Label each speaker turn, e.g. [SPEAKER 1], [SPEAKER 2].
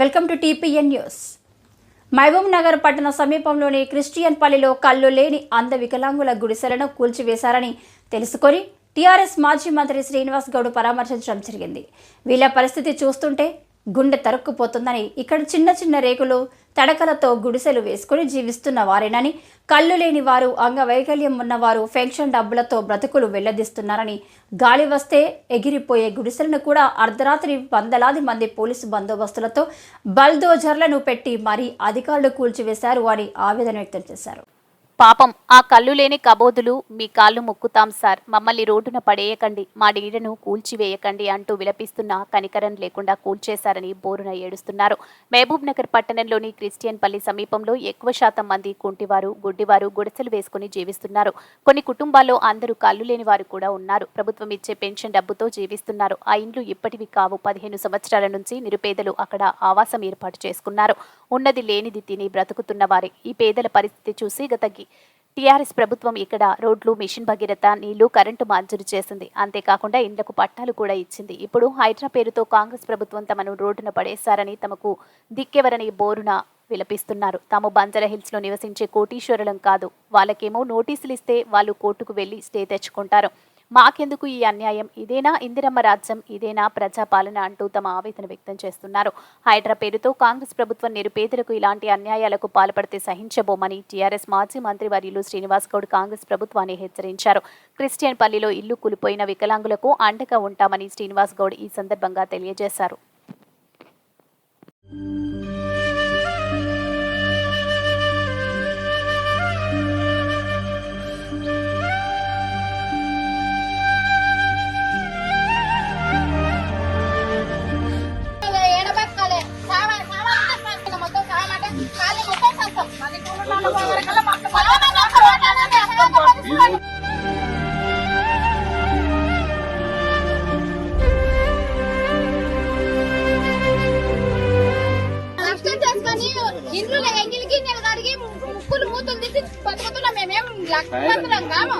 [SPEAKER 1] Welcome to TPN news. Mahabub Nagar పట్టణ సమీపంలోని Christian పల్లిలో కళ్ళు లేని అంధ వికలాంగుల గుడిసెలను కూల్చివేశారని తెలుసుకొని టీఆర్ఎస్ మాజీ మంత్రి శ్రీనివాస్ గౌడ్ పరామర్శించడం జరిగింది. వీళ్ళ పరిస్థితి చూస్తుంటే గుండె తరుక్కుపోతుందని ఇక్కడ చిన్న చిన్న రేకులు తడకలతో గుడిసెలు వేసుకుని జీవిస్తున్న వారేనని కళ్ళు లేని వారు అంగవైకల్యం ఉన్నవారు పెన్షన్ డబ్బులతో బ్రతుకులు వెల్లదిస్తున్నారని గాలి వస్తే ఎగిరిపోయే గుడిసెలను కూడా అర్ధరాత్రి వందలాది మంది పోలీసు బందోబస్తులతో బల్దోజర్లను పెట్టి మరీ అధికారులు కూల్చివేశారు అని ఆవేదన వ్యక్తం చేశారు.
[SPEAKER 2] పాపం ఆ కళ్ళు లేని కబోదులు మీ కాళ్ళు మొక్కుతాం సార్. మమ్మల్ని రోడ్డున పడేయకండి మా నీడను కూల్చివేయకండి అంటూ విలపిస్తున్న కనికరం లేకుండా కూల్చేశారని బోరున ఏడుస్తున్నారు. మహబూబ్ నగర్ పట్టణంలోని క్రిస్టియన్ పల్లి సమీపంలో ఎక్కువ శాతం మంది కుంటివారు గుడ్డివారు గుడిసెలు వేసుకుని జీవిస్తున్నారు. కొన్ని కుటుంబాల్లో అందరూ కళ్ళు లేని వారు కూడా ఉన్నారు. ప్రభుత్వం ఇచ్చే పెన్షన్ డబ్బుతో జీవిస్తున్నారు. ఆ ఇండ్లు ఇప్పటివి కావు. పదిహేను సంవత్సరాల నుంచి నిరుపేదలు అక్కడ ఆవాసం ఏర్పాటు చేసుకున్నారు. ఉన్నది లేనిది తిని బ్రతుకుతున్న వారే. ఈ పేదల పరిస్థితి చూసి గత టీఆర్ఎస్ ప్రభుత్వం ఇక్కడ రోడ్లు మిషన్ భగీరథ నీళ్ళు కరెంటు మంజూరు చేసింది. అంతేకాకుండా ఇండ్లకు పట్టాలు కూడా ఇచ్చింది. ఇప్పుడు హైడ్రా పేరుతో కాంగ్రెస్ ప్రభుత్వం తమను రోడ్డున పడేశారని తమకు దిక్కెవరని బోరున విలపిస్తున్నారు. తాము బంజారా హిల్స్లో నివసించే కోటీశ్వరులం కాదు. వాళ్ళకేమో నోటీసులు ఇస్తే వాళ్ళు కోర్టుకు వెళ్ళి స్టే తెచ్చుకుంటారు. మాకెందుకు ఈ అన్యాయం? ఇదేనా ఇందిరమ్మ రాజ్యం? ఇదేనా ప్రజాపాలన అంటూ తమ ఆవేదన వ్యక్తం చేస్తున్నారు. హైడ్రా పేరుతో కాంగ్రెస్ ప్రభుత్వం నిరుపేదలకు ఇలాంటి అన్యాయాలకు పాల్పడితే సహించబోమని టీఆర్ఎస్ మాజీ మంత్రి వర్యులు శ్రీనివాస్ గౌడ్ కాంగ్రెస్ ప్రభుత్వాన్ని హెచ్చరించారు. క్రిస్టియన్ పల్లిలో ఇల్లు కూలిపోయిన వికలాంగులకు అండగా ఉంటామని శ్రీనివాస్ గౌడ్ ఈ సందర్భంగా తెలియజేశారు.
[SPEAKER 3] ఇంట్లో ఎంగిలికి గిన్నెలు ముక్కులు మూతులు తీసి బతుకుతున్నాం మేమేం లక్ష కాము